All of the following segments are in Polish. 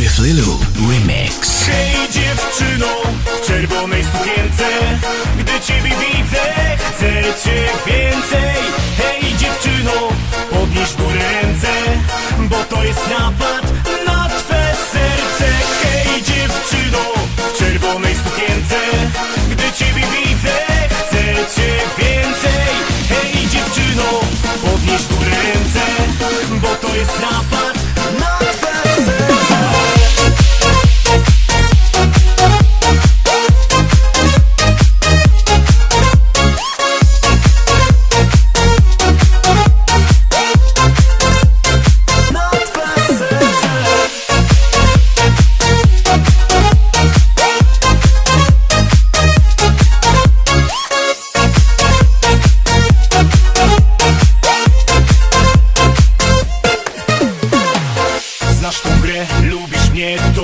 Triflilu Remix. Hej dziewczyno w czerwonej sukience Gdy ciebie widzę, chcę cię więcej Hej dziewczyno, podnieś górę ręce Bo to jest napad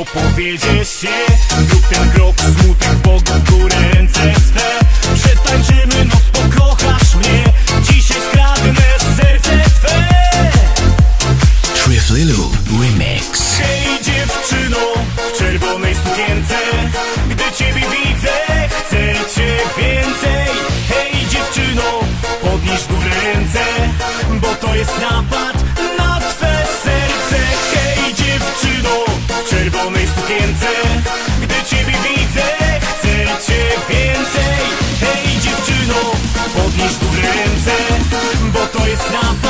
powiedzieć się? Zrób ten krok, smutek, bok w górę, ręce swe. Przetańczymy noc, pokochasz mnie. Dzisiaj skradnę serce twe. Triflilu Remix. Hej dziewczyno, w czerwonej sukience. Gdy ciebie widzę, It's